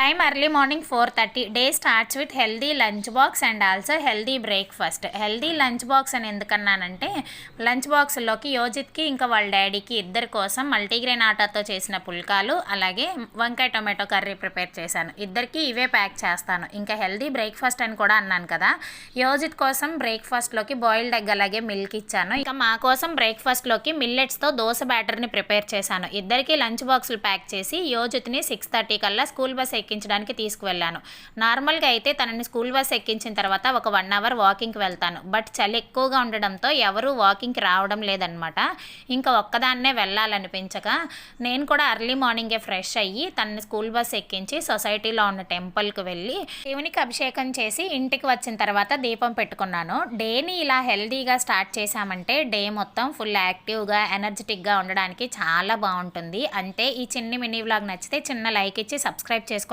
Time early morning four thirty day starts with healthy lunch box and also healthy breakfast healthy lunch box అని ఎందుకన్నానంటే lunch బాక్స్లోకి యోజిత్కి ఇంకా వాళ్ళ డాడీకి ఇద్దరి కోసం మల్టీగ్రెయిన్ ఆటాతో చేసిన పుల్కాలు అలాగే వంకాయ టొమాటో కర్రీ ప్రిపేర్ చేశాను. ఇద్దరికి ఇవే ప్యాక్ చేస్తాను. ఇంకా హెల్దీ బ్రేక్ఫాస్ట్ అని కూడా అన్నాను కదా యోజిత్ కోసం బ్రేక్ఫాస్ట్లోకి బాయిల్డ్ ఎగ్ అలాగే మిల్క్ ఇచ్చాను. ఇంకా మా కోసం బ్రేక్ఫాస్ట్లోకి మిల్లెట్స్తో దోశ బ్యాటర్ని ప్రిపేర్ చేశాను. ఇద్దరికి లంచ్ బాక్సులు ప్యాక్ చేసి యోజిత్ని సిక్స్ థర్టీ కల్లా స్కూల్ బస్ ఎక్కి ఎక్కించడానికి తీసుకువెళ్ళాను. నార్మల్గా అయితే తనని స్కూల్ బస్ ఎక్కించిన తర్వాత ఒక వన్ అవర్ వాకింగ్కి వెళ్తాను. బట్ చలి ఎక్కువగా ఉండడంతో ఎవరూ వాకింగ్కి రావడం లేదనమాట. ఇంకా ఒక్కదాన్నే వెళ్ళాలనిపించక నేను కూడా అర్లీ మార్నింగే ఫ్రెష్ అయ్యి తనని స్కూల్ బస్ ఎక్కించి సొసైటీలో ఉన్న టెంపుల్కి వెళ్ళి దేవునికి అభిషేకం చేసి ఇంటికి వచ్చిన తర్వాత దీపం పెట్టుకున్నాను. డేని ఇలా హెల్దీగా స్టార్ట్ చేశామంటే డే మొత్తం ఫుల్ యాక్టివ్గా ఎనర్జెటిక్గా ఉండడానికి చాలా బాగుంటుంది. అంతే ఈ చిన్ని మినీ వ్లాగ్ నచ్చితే చిన్న లైక్ ఇచ్చి సబ్స్క్రైబ్ చేసుకొని